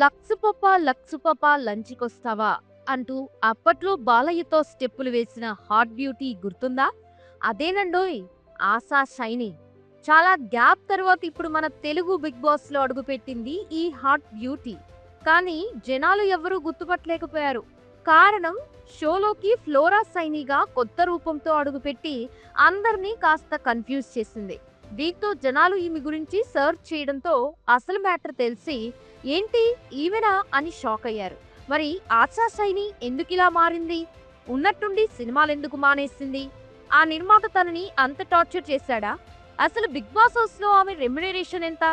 లక్సుపప్ప లక్సుపప్ప లంచ్కొస్తావా? అంటూ అప్పట్లో బాలయ్యతో స్టెప్పులు వేసిన హాట్ బ్యూటీ గుర్తుందా? అదేనండోయ్ ఆశా షైని. చాలా గ్యాప్ తర్వాత ఇప్పుడు మన తెలుగు బిగ్ బాస్లో అడుగుపెట్టింది ఈ హాట్ బ్యూటీ. కానీ జనాలు ఎవరూ గుర్తుపట్టలేకపోయారు. కారణం షోలోకి ఫ్లోరా సైనిగా కొత్త రూపంతో అడుగుపెట్టి అందరినీ కాస్త కన్ఫ్యూజ్ చేసింది. దీంతో జనాలు ఈమె గురించి సర్చ్ చేయడంతో అసలు మ్యాటర్ తెలిసి ఏంటి ఈమెనా అని షాక్ అయ్యారు. మరి ఆశా సైని ఎందుకు ఇలా మారింది? ఉన్నట్టుండి సినిమాలు ఎందుకు మానేసింది? ఆ నిర్మాత తనని అంత టార్చర్ చేశాడా? అసలు బిగ్ బాస్ హౌస్లో ఆమె రెమ్యునరేషన్ ఎంత?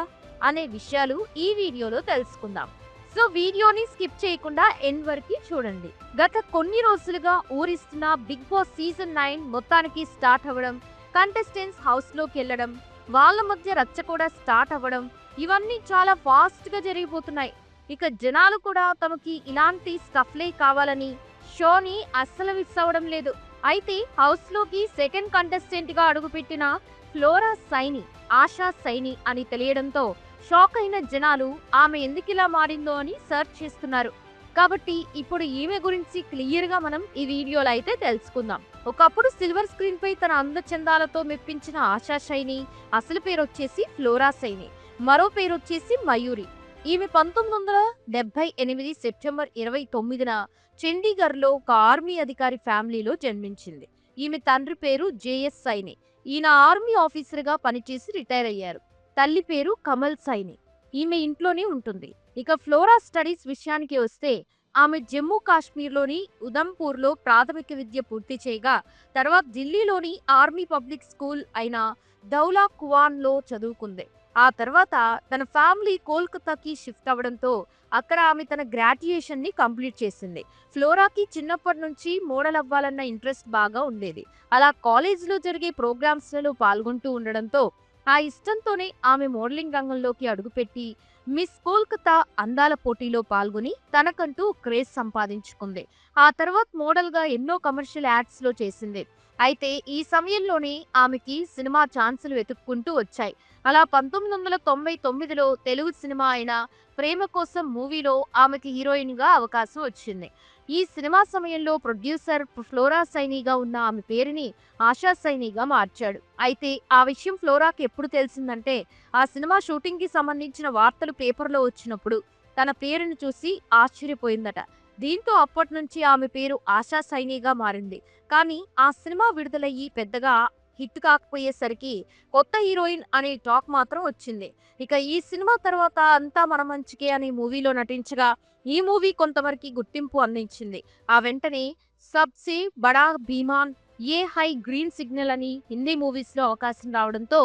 అనే విషయాలు ఈ వీడియోలో తెలుసుకుందాం. సో వీడియోని స్కిప్ చేయకుండా ఎండ్ వరకు చూడండి. గత కొన్ని రోజులుగా ఊరిస్తున్న బిగ్ బాస్ సీజన్ నైన్ మొత్తానికి స్టార్ట్ అవ్వడం కంటెస్టెంట్స్ హౌస్లోకి వెళ్ళడం వాళ్ళ మధ్య రచ్చ కూడా స్టార్ట్ అవ్వడం ఇవన్నీ చాలా ఫాస్ట్గా జరిగిపోతున్నాయి. ఇక జనాలు కూడా తమకి ఇలాంటి స్టఫ్లే కావాలని షోని అస్సలు మిస్ అవ్వడం లేదు. అయితే హౌస్లోకి సెకండ్ కంటెస్టెంట్గా అడుగుపెట్టిన ఫ్లోరా సైని ఆశా సైని అని తెలియడంతో షాక్ అయిన జనాలు ఆమె ఎందుకు ఇలా మారిందో అని సెర్చ్ చేస్తున్నారు. కాబట్టి ఇప్పుడు ఈమె గురించి క్లియర్గా మనం ఈ వీడియోలో అయితే తెలుసుకుందాం. ఒకప్పుడు సిల్వర్ స్క్రీన్ పై తన అందచందాలతో మెప్పించిన ఆశా శైని అసలు పేరు వచ్చేసి ఫ్లోరా శైని మరో పేరు వచ్చేసి మయూరి. ఈమె పంతొమ్మిది వందల డెబ్బై ఎనిమిది సెప్టెంబర్ ఇరవై తొమ్మిదిన చండీగఢ్లో ఒక ఆర్మీ అధికారి ఫ్యామిలీలో జన్మించింది. ఈమె తండ్రి పేరు జేఎస్ సైని ఈయన ఆర్మీ ఆఫీసర్గా పనిచేసి రిటైర్ అయ్యారు. తల్లి పేరు కమల్ సైని ఈమె ఇంట్లోనే ఉంటుంది. ఇక ఫ్లోరా స్టడీస్ విషయానికి వస్తే ఆమె జమ్మూ కాశ్మీర్లోని ఉదంపూర్లో ప్రాథమిక విద్య పూర్తి చేయగా తర్వాత ఢిల్లీలోని ఆర్మీ పబ్లిక్ స్కూల్ అయిన దౌలా కువాన్లో చదువుకుంది. ఆ తర్వాత తన ఫ్యామిలీ కోల్కతాకి షిఫ్ట్ అవ్వడంతో అక్కడ ఆమె తన గ్రాడ్యుయేషన్ని కంప్లీట్ చేసింది. ఫ్లోరాకి చిన్నప్పటి నుంచి మోడల్ అవ్వాలన్న ఇంట్రెస్ట్ బాగా ఉండేది. అలా కాలేజ్లో జరిగే ప్రోగ్రామ్స్లలో పాల్గొంటూ ఉండడంతో ఆ ఇష్టంతోనే ఆమె మోడలింగ్ రంగంలోకి అడుగుపెట్టి మిస్ కోల్కతా అందాల పోటీలో పాల్గొని తనకంటూ క్రేజ్ సంపాదించుకుంది. ఆ తర్వాత మోడల్గా ఎన్నో కమర్షియల్ యాడ్స్లో చేసింది. అయితే ఈ సమయంలోనే ఆమెకి సినిమా ఛాన్సులు వెతుక్కుంటూ వచ్చాయి. అలా పంతొమ్మిది వందల తొంభై తొమ్మిదిలో తెలుగు సినిమా అయిన ప్రేమ కోసం మూవీలో ఆమెకి హీరోయిన్గా అవకాశం వచ్చింది. ఈ సినిమా సమయంలో ప్రొడ్యూసర్ ఫ్లోరా సైనిగా ఉన్న ఆమె పేరుని ఆశా సైనిగా మార్చాడు. అయితే ఆ విషయం ఫ్లోరాకి ఎప్పుడు తెలిసిందంటే ఆ సినిమా షూటింగ్కి సంబంధించిన వార్తలు పేపర్లో వచ్చినప్పుడు. తన పేరును చూసి ఆశ్చర్యపోయిందట. దీంతో అప్పటి నుంచి ఆమె పేరు ఆశా సైనిగా మారింది. కానీ ఆ సినిమా విడుదలయ్యి పెద్దగా హిట్ కాకపోయేసరికి కొత్త హీరోయిన్ అనే టాక్ మాత్రం వచ్చింది. ఇక ఈ సినిమా తర్వాత అంతా మన మంచికే అనే మూవీలో నటించగా ఈ మూవీ కొంతవరకు గుర్తింపు అందించింది. ఆ వెంటనే సబ్సే బడా భీమాన్ ఏ హై గ్రీన్ సిగ్నల్ అని హిందీ మూవీస్లో అవకాశం రావడంతో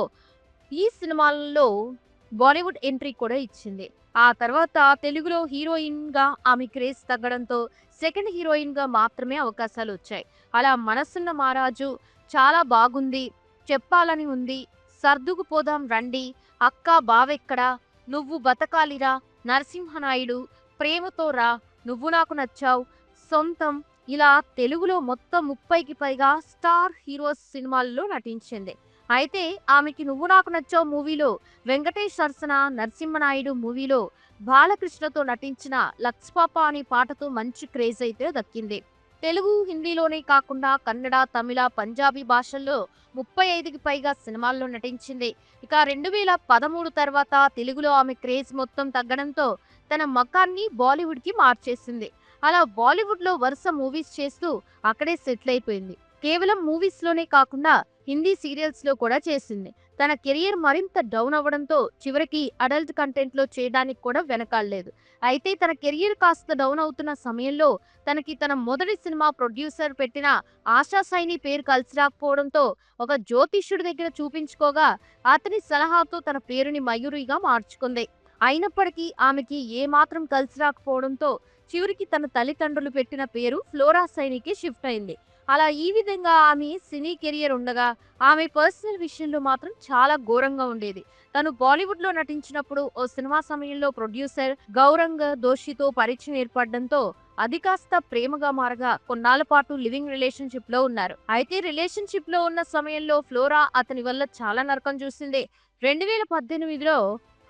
ఈ సినిమాలలో బాలీవుడ్ ఎంట్రీ కూడా ఇచ్చింది. ఆ తర్వాత తెలుగులో హీరోయిన్గా ఆమె క్రేజ్ తగ్గడంతో సెకండ్ హీరోయిన్గా మాత్రమే అవకాశాలు వచ్చాయి. అలా మనసున్న మహారాజు చాలా బాగుంది చెప్పాలని ఉంది. సర్దుకుపోదాం రండి. అక్క బావెక్కడా? నువ్వు బతకాలిరా నరసింహనాయుడు. ప్రేమతో రా నువ్వు నాకు నచ్చావు. సొంతం ఇలా తెలుగులో మొత్తం ముప్పైకి పైగా స్టార్ హీరోస్ సినిమాల్లో నటించింది. అయితే ఆమెకి నువ్వు నాకు నచ్చావు మూవీలో వెంకటేష్ సరసన నరసింహనాయుడు మూవీలో బాలకృష్ణతో నటించిన లక్ష్పాప అనే పాటతో మంచి క్రేజ్ అయితే దక్కింది. తెలుగు హిందీలోనే కాకుండా కన్నడ తమిళ పంజాబీ భాషల్లో ముప్పై ఐదుకి పైగా సినిమాల్లో నటించింది. ఇక రెండు వేల పదమూడు తర్వాత తెలుగులో ఆమె క్రేజ్ మొత్తం తగ్గడంతో తన మకాన్ని బాలీవుడ్కి మార్చేసింది. అలా బాలీవుడ్లో వరుస మూవీస్ చేస్తూ అక్కడే సెటిల్ అయిపోయింది. కేవలం మూవీస్లోనే కాకుండా హిందీ సీరియల్స్లో కూడా చేసింది. తన కెరియర్ మరింత డౌన్ అవ్వడంతో చివరికి అడల్ట్ కంటెంట్లో చేయడానికి కూడా వెనకాడలేదు. అయితే తన కెరియర్ కాస్త డౌన్ అవుతున్న సమయంలో తనకి తన మొదటి సినిమా ప్రొడ్యూసర్ పెట్టిన ఆశా సైని పేరు కలిసి రాకపోవడంతో ఒక జ్యోతిష్యుడి దగ్గర చూపించుకోగా అతని సలహాతో తన పేరుని మయూరిగా మార్చుకుంది. అయినప్పటికీ ఆమెకి ఏ మాత్రం కలిసి రాకపోవడంతో చివరికి తన తల్లిదండ్రులు పెట్టిన పేరు ఫ్లోరా సైనికి షిఫ్ట్ అయింది. అలా ఈ విధంగా ఆమె సినీ కెరియర్ ఉండగా ఆమె పర్సనల్ విషయంలో మాత్రం చాలా ఘోరంగా ఉండేది. తను బాలీవుడ్లో నటించినప్పుడు ఓ సినిమా సమయంలో ప్రొడ్యూసర్ గౌరంగ దోషితో పరిచయం ఏర్పడడంతో అది కాస్త ప్రేమగా మారగా కొన్నాళ్ళ పాటు లివింగ్ రిలేషన్షిప్లో ఉన్నారు. అయితే రిలేషన్షిప్లో ఉన్న సమయంలో ఫ్లోరా అతని వల్ల చాలా నరకం చూసింది. రెండు వేల పద్దెనిమిదిలో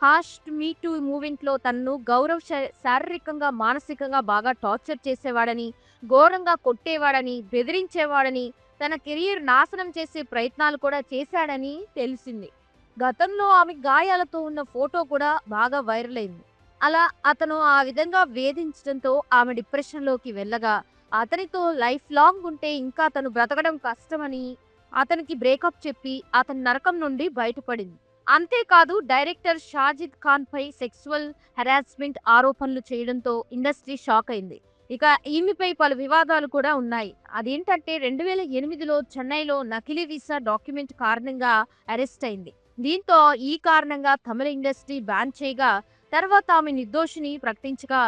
హాస్ట్ మీ టూ మూమెంట్లో తనను గౌరవ్ శారీరకంగా మానసికంగా బాగా టార్చర్ చేసేవాడని ఘోరంగా కొట్టేవాడని బెదిరించేవాడని తన కెరీర్ నాశనం చేసే ప్రయత్నాలు కూడా చేశాడని తెలిసింది. గతంలో ఆమె గాయాలతో ఉన్న ఫోటో కూడా బాగా వైరల్ అయింది. అలా అతను ఆ విధంగా వేధించడంతో ఆమె డిప్రెషన్లోకి వెళ్ళగా అతనితో లైఫ్ లాంగ్ ఉంటే ఇంకా తను బ్రతకడం కష్టమని అతనికి బ్రేకప్ చెప్పి అతని నరకం నుండి బయటపడింది. అంతేకాదు డైరెక్టర్ షాజిద్ ఖాన్ పై సెక్సువల్ హెరాస్మెంట్ ఆరోపణలు చేయడంతో ఇండస్ట్రీ షాక్ అయింది. ఇక ఈమెపై పలు వివాదాలు కూడా ఉన్నాయి. అదేంటంటే రెండు వేల ఎనిమిదిలో చెన్నైలో నకిలీ వీసా డాక్యుమెంట్ కారణంగా అరెస్ట్ అయింది. దీంతో ఈ కారణంగా తమిళ ఇండస్ట్రీ బ్యాన్ చేయగా తర్వాత ఆమె నిర్దోషిని ప్రకటించగా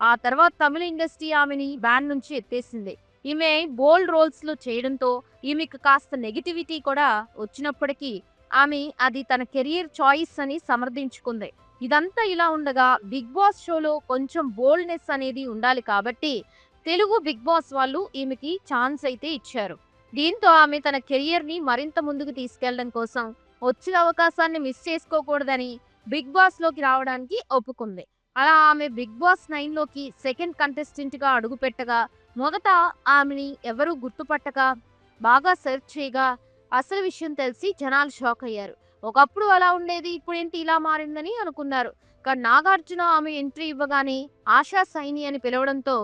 ఆ తర్వాత తమిళ ఇండస్ట్రీ ఆమెని బ్యాన్ నుంచి ఎత్తేసింది. ఈమె బోల్డ్ రోల్స్లో చేయడంతో ఈమెకు కాస్త నెగిటివిటీ కూడా వచ్చినప్పటికీ ఆమె అది తన కెరియర్ చాయిస్ అని సమర్థించుకుంది. ఇదంతా ఇలా ఉండగా బిగ్ బాస్ షోలో కొంచెం బోల్డ్నెస్ అనేది ఉండాలి కాబట్టి తెలుగు బిగ్ బాస్ వాళ్ళు ఈమెకి ఛాన్స్ అయితే ఇచ్చారు. దీంతో ఆమె తన కెరియర్ని మరింత ముందుకు తీసుకెళ్ళడం కోసం వచ్చిన అవకాశాన్ని మిస్ చేసుకోకూడదని బిగ్ బాస్లోకి రావడానికి ఒప్పుకుంది. అలా ఆమె బిగ్ బాస్ నైన్లోకి సెకండ్ కంటెస్టెంట్గా అడుగుపెట్టగా మొదట ఆమెని ఎవరు గుర్తుపట్టక బాగా సెర్చ్ చేయగా అసలు విషయం తెలిసి జనాలు షాక్ అయ్యారు. ఒకప్పుడు అలా ఉండేది ఇప్పుడు ఏంటి ఇలా మారిందని అనుకున్నారు. కానీ నాగార్జున ఆమె ఎంట్రీ ఇవ్వగానే ఆశా సైని అని పిలవడంతో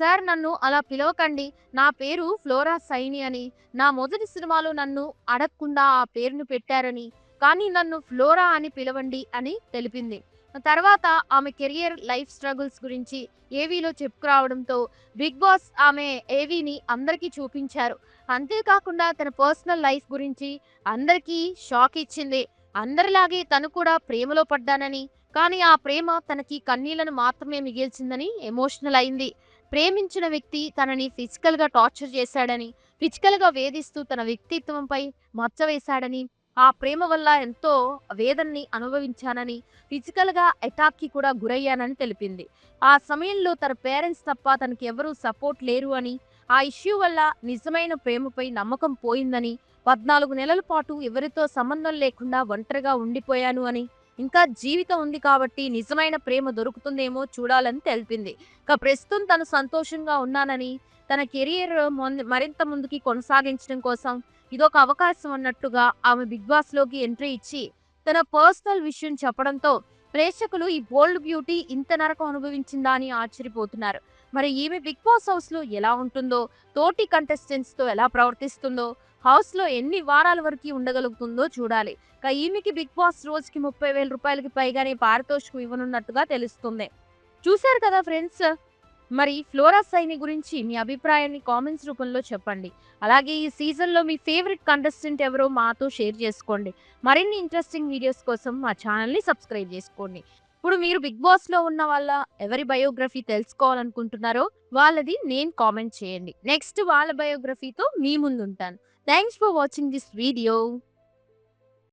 సార్ నన్ను అలా పిలవకండి నా పేరు ఫ్లోరా సైని అని. నా మొదటి సినిమాలో నన్ను అడగకుండా ఆ పేరును పెట్టారని కానీ నన్ను ఫ్లోరా అని పిలవండి అని తెలిపింది. తర్వాత ఆమె కెరియర్ లైఫ్ స్ట్రగుల్స్ గురించి ఏవీలో చెప్పుకురావడంతో బిగ్ బాస్ ఆమె ఏవీని అందరికీ చూపించారు. అంతేకాకుండా తన పర్సనల్ లైఫ్ గురించి అందరికీ షాక్ ఇచ్చింది. అందరిలాగే తను కూడా ప్రేమలో పడ్డానని కానీ ఆ ప్రేమ తనకి కన్నీళ్ళను మాత్రమే మిగిల్చిందని ఎమోషనల్ అయింది. ప్రేమించిన వ్యక్తి తనని ఫిజికల్గా టార్చర్ చేశాడని ఫిజికల్గా వేధిస్తూ తన వ్యక్తిత్వంపై మచ్చ వేశాడని ఆ ప్రేమ వల్ల ఎంతో వేదన్ని అనుభవించానని ఫిజికల్గా అటాక్కి కూడా గురయ్యానని తెలిపింది. ఆ సమయంలో తన పేరెంట్స్ తప్ప తనకి ఎవరూ సపోర్ట్ లేరు అని ఆ ఇష్యూ వల్ల నిజమైన ప్రేమపై నమ్మకం పోయిందని పద్నాలుగు నెలల పాటు ఎవరితో సంబంధం లేకుండా ఒంటరిగా ఉండిపోయాను అని ఇంకా జీవితం ఉంది కాబట్టి నిజమైన ప్రేమ దొరుకుతుందేమో చూడాలని తెలిపింది. ఇక ప్రస్తుతం తను సంతోషంగా ఉన్నానని తన కెరియర్ మరింత ముందుకి కొనసాగించడం కోసం ఇదొక అవకాశం అన్నట్టుగా ఆమె బిగ్ బాస్లోకి ఎంట్రీ ఇచ్చి తన పర్సనల్ విషయం చెప్పడంతో ప్రేక్షకులు ఈ బోల్డ్ బ్యూటీ ఇంత నరకం అనుభవించిందా అని ఆశ్చర్యపోతున్నారు. మరి ఈమె బిగ్ బాస్ హౌస్లో ఎలా ఉంటుందో తోటి కంటెస్టెంట్స్తో ఎలా ప్రవర్తిస్తుందో హౌస్లో ఎన్ని వారాల వరకు ఉండగలుగుతుందో చూడాలి. ఇక ఈమెకి బిగ్ బాస్ రోజుకి ముప్పై వేల రూపాయలకి పైగానే పారితోషికం ఇవ్వనున్నట్టుగా తెలుస్తుంది. చూశారు కదా ఫ్రెండ్స్? మరి ఫ్లోరాసైని గురించి మీ అభిప్రాయాన్ని కామెంట్స్ రూపంలో చెప్పండి. అలాగే ఈ సీజన్లో మీ ఫేవరెట్ కంటెస్టెంట్ ఎవరో మాతో షేర్ చేసుకోండి. మరిన్ని ఇంట్రెస్టింగ్ వీడియోస్ కోసం మా ఛానల్ని సబ్స్క్రైబ్ చేసుకోండి. ఇప్పుడు మీరు బిగ్ బాస్లో ఉన్న వాళ్ళ ఎవరి బయోగ్రఫీ తెలుసుకోవాలనుకుంటున్నారో వాళ్ళది నేను కామెంట్ చేయండి. నెక్స్ట్ వాళ్ళ బయోగ్రఫీతో మీ ముందు ఉంటాను thanks for watching this video.